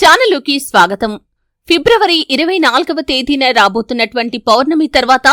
ఛానలుకి స్వాగతం. ఫిబ్రవరి ఇరవై నాలుగవ తేదీన రాబోతున్నటువంటి పౌర్ణమి తర్వాత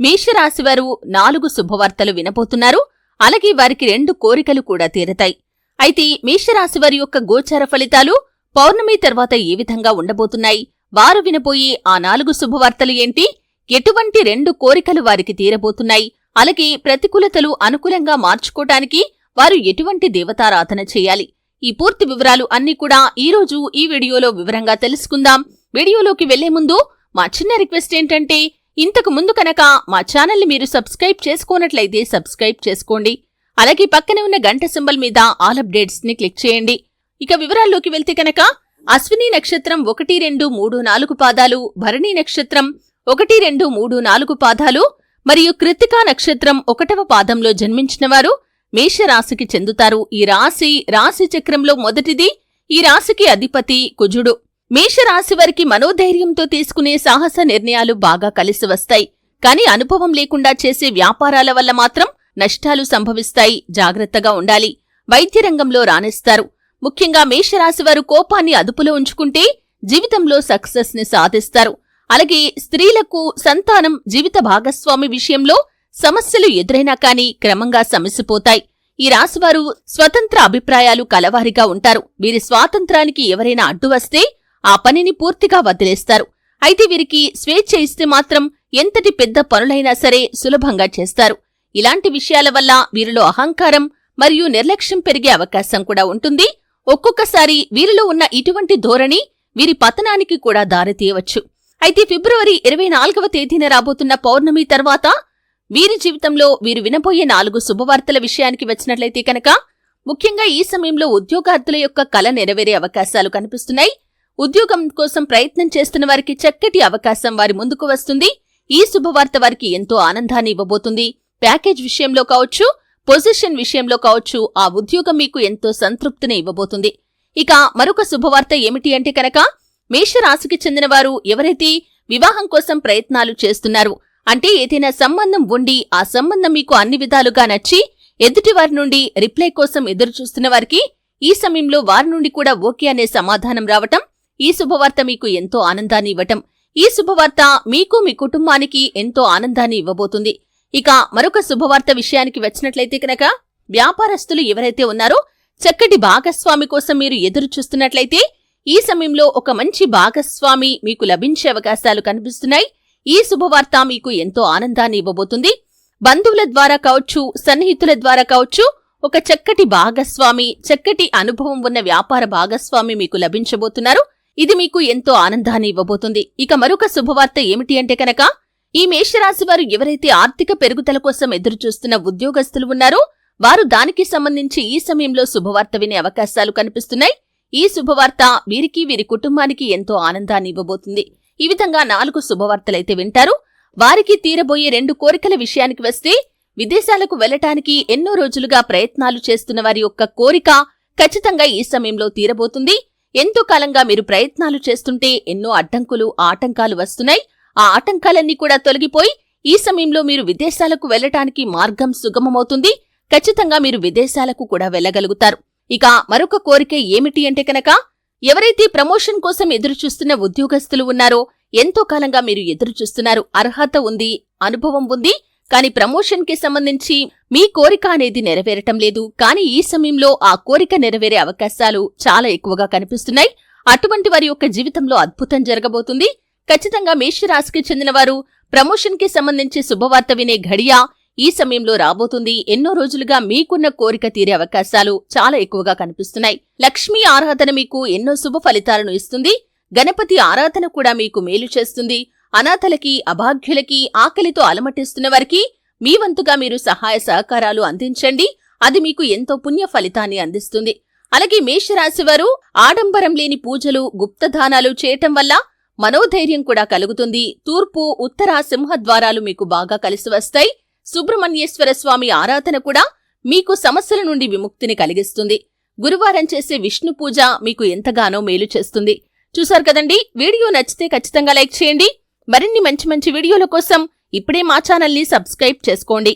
మేషరాశివారు నాలుగు శుభవార్తలు వినబోతున్నారు. అలాగే వారికి రెండు కోరికలు కూడా తీరతాయి. అయితే మేషరాశివారి యొక్క గోచార ఫలితాలు పౌర్ణమి తర్వాత ఏ విధంగా ఉండబోతున్నాయి? వారు వినబోయే ఆ నాలుగు శుభవార్తలు ఏంటి? ఎటువంటి రెండు కోరికలు వారికి తీరబోతున్నాయి? అలాగే ప్రతికూలతలు అనుకూలంగా మార్చుకోటానికి వారు ఎటువంటి దేవతారాధన చేయాలి? ఈ పూర్తి వివరాలు అన్ని కూడా ఈ రోజు ఈ వీడియోలో వివరంగా తెలుసుకుందాం. వీడియోలోకి వెళ్ళే ముందు మా చిన్న రిక్వెస్ట్ ఏంటంటే ఇంతకు ముందు కనుక మా ఛానల్ని మీరు సబ్స్క్రైబ్ చేసుకోనట్లయితే సబ్స్క్రైబ్ చేసుకోండి. అలాగే పక్కనే ఉన్న గంట సింబల్ మీద ఆల్ అప్డేట్స్ని క్లిక్ చేయండి. ఇక వివరాల్లోకి వెళ్తే కనుక అశ్విని నక్షత్రం ఒకటి రెండు మూడు నాలుగు పాదాలు భరణి నక్షత్రం ఒకటి రెండు మూడు నాలుగు పాదాలు మరియు కృతికా నక్షత్రం ఒకటవ పాదంలో జన్మించినవారు మేషరాశికి చెందుతారు. ఈ రాశి రాశి చక్రంలో మొదటిది ఈ రాశికి అధిపతి కుజుడు. మేషరాశి వారికి మనోధైర్యంతో తీసుకునే సాహస నిర్ణయాలు బాగా కలిసి వస్తాయి. కానీ అనుభవం లేకుండా చేసే వ్యాపారాల వల్ల మాత్రం నష్టాలు సంభవిస్తాయి. జాగ్రత్తగా ఉండాలి. వైద్య రంగంలో రాణిస్తారు. ముఖ్యంగా మేషరాశి వారు కోపాన్ని అదుపులో ఉంచుకుంటే జీవితంలో సక్సెస్ని సాధిస్తారు. అలాగే స్త్రీలకు సంతానం జీవిత భాగస్వామి విషయంలో సమస్యలు ఎదురైనా కానీ క్రమంగా సమసిపోతాయి. ఈ రాశివారు స్వతంత్ర అభిప్రాయాలు కలవారిగా ఉంటారు. వీరి స్వాతంత్రానికి ఎవరైనా అడ్డు వస్తే ఆ పనిని పూర్తిగా వదిలేస్తారు. అయితే వీరికి స్వేచ్ఛ ఇస్తే మాత్రం ఎంతటి పెద్ద పనులైనా సరే సులభంగా చేస్తారు. ఇలాంటి విషయాల వల్ల వీరిలో అహంకారం మరియు నిర్లక్ష్యం పెరిగే అవకాశం కూడా ఉంటుంది. ఒక్కొక్కసారి వీరిలో ఉన్న ఇటువంటి ధోరణి వీరి పతనానికి కూడా దారితీయవచ్చు. అయితే ఫిబ్రవరి ఇరవై నాలుగవ తేదీన రాబోతున్న పౌర్ణమి తర్వాత వీరి జీవితంలో వీరు వినబోయే నాలుగు శుభవార్తల విషయానికి వచ్చినట్లయితే కనుక ముఖ్యంగా ఈ సమయంలో ఉద్యోగార్థుల యొక్క కళ నెరవేరే అవకాశాలు కనిపిస్తున్నాయి. ఉద్యోగం కోసం ప్రయత్నం చేస్తున్న వారికి చక్కటి అవకాశం వారి ముందుకు వస్తుంది. ఈ శుభవార్త వారికి ఎంతో ఆనందాన్ని ఇవ్వబోతుంది. ప్యాకేజ్ విషయంలో కావచ్చు పొజిషన్ విషయంలో కావచ్చు ఆ ఉద్యోగం మీకు ఎంతో సంతృప్తిని ఇవ్వబోతుంది. ఇక మరొక శుభవార్త ఏమిటి అంటే కనుక మేషరాశికి చెందిన వారు ఎవరైతే వివాహం కోసం ప్రయత్నాలు చేస్తున్నారు అంటే ఏదైనా సంబంధం ఉండి ఆ సంబంధం మీకు అన్ని విధాలుగా నచ్చి ఎదుటివారి నుండి రిప్లై కోసం ఎదురుచూస్తున్న వారికి ఈ సమయంలో వారి నుండి కూడా ఓకే అనే సమాధానం రావటం ఈ శుభవార్త మీకు ఎంతో ఆనందాన్ని ఇవ్వటం ఈ శుభవార్త మీకు మీ కుటుంబానికి ఎంతో ఆనందాన్ని ఇవ్వబోతుంది. ఇక మరొక శుభవార్త విషయానికి వచ్చినట్లయితే కనుక వ్యాపారస్తులు ఎవరైతే ఉన్నారో చక్కటి భాగస్వామి కోసం మీరు ఎదురు చూస్తున్నట్లయితే ఈ సమయంలో ఒక మంచి భాగస్వామి మీకు లభించే అవకాశాలు కనిపిస్తున్నాయి. ఈ శుభవార్త మీకు ఎంతో ఆనందాన్ని ఇవ్వబోతుంది. బంధువుల ద్వారా కావచ్చు సన్నిహితుల ద్వారా కావచ్చు ఒక చక్కటి భాగస్వామి చక్కటి అనుభవం ఉన్న వ్యాపార భాగస్వామి మీకు లభించబోతున్నారు. ఇది మీకు ఎంతో ఆనందాన్ని ఇవ్వబోతుంది. ఇక మరొక శుభవార్త ఏమిటి అంటే కనుక ఈ మేషరాశి వారు ఎవరైతే ఆర్థిక పెరుగుదల కోసం ఎదురుచూస్తున్న ఉద్యోగస్తులు ఉన్నారో వారు దానికి సంబంధించి ఈ సమయంలో శుభవార్త వినే అవకాశాలు కనిపిస్తున్నాయి. ఈ శుభవార్త వీరికి వీరి కుటుంబానికి ఎంతో ఆనందాన్ని ఇవ్వబోతుంది. ఈ విధంగా నాలుగు శుభవార్తలైతే వింటారు. వారికి తీరబోయే రెండు కోరికల విషయానికి వస్తే విదేశాలకు వెళ్ళటానికి ఎన్నో రోజులుగా ప్రయత్నాలు చేస్తున్న వారి యొక్క కోరిక ఖచ్చితంగా ఈ సమయంలో తీరబోతుంది. ఎంతో కాలంగా మీరు ప్రయత్నాలు చేస్తుంటే ఎన్నో అడ్డంకులు ఆటంకాలు వస్తున్నాయి. ఆ ఆటంకాలన్నీ కూడా తొలగిపోయి ఈ సమయంలో మీరు విదేశాలకు వెళ్ళటానికి మార్గం సుగమమవుతుంది. ఖచ్చితంగా మీరు విదేశాలకు కూడా వెళ్ళగలుగుతారు ఇక మరొక కోరిక ఏమిటి అంటే కనుక ఎవరైతే ప్రమోషన్ కోసం ఎదురుచూస్తున్న ఉద్యోగస్తులు ఉన్నారో ఎంతో కాలంగా మీరు ఎదురుచూస్తున్నారు. అర్హత ఉంది అనుభవం ఉంది కానీ ప్రమోషన్కి సంబంధించి మీ కోరిక అనేది నెరవేరటం లేదు. కానీ ఈ సమయంలో ఆ కోరిక నెరవేరే అవకాశాలు చాలా ఎక్కువగా కనిపిస్తున్నాయి. అటువంటి వారి యొక్క జీవితంలో అద్భుతం జరగబోతుంది. ఖచ్చితంగా మేషరాశికి చెందిన వారు సంబంధించి శుభవార్త వినే ఘడియ ఈ సమయంలో రాబోతుంది. ఎన్నో రోజులుగా మీకున్న కోరిక తీరే అవకాశాలు చాలా ఎక్కువగా కనిపిస్తున్నాయి. లక్ష్మీ ఆరాధన మీకు ఎన్నో శుభ ఫలితాలను ఇస్తుంది. గణపతి ఆరాధన కూడా మీకు మేలు చేస్తుంది. అనాథలకి అభాగ్యులకి ఆకలితో అలమటిస్తున్న వారికి మీ వంతుగా మీరు సహాయ సహకారాలు అందించండి. అది మీకు ఎంతో పుణ్య ఫలితాన్ని అందిస్తుంది. అలాగే మేషరాశి వారు ఆడంబరం లేని పూజలు గుప్తదానాలు చేయటం వల్ల మనోధైర్యం కూడా కలుగుతుంది. తూర్పు ఉత్తర సింహద్వారాలు మీకు బాగా కలిసి వస్తాయి. సుబ్రహ్మణ్యేశ్వర స్వామి ఆరాధన కూడా మీకు సమస్యల నుండి విముక్తిని కలిగిస్తుంది. గురువారం చేసే విష్ణు పూజ మీకు ఎంతగానో మేలు చేస్తుంది. చూసారు కదండి? వీడియో నచ్చితే ఖచ్చితంగా లైక్ చేయండి. మరిన్ని మంచి మంచి వీడియోల కోసం ఇప్పుడే మా ఛానల్ని సబ్స్క్రైబ్ చేసుకోండి.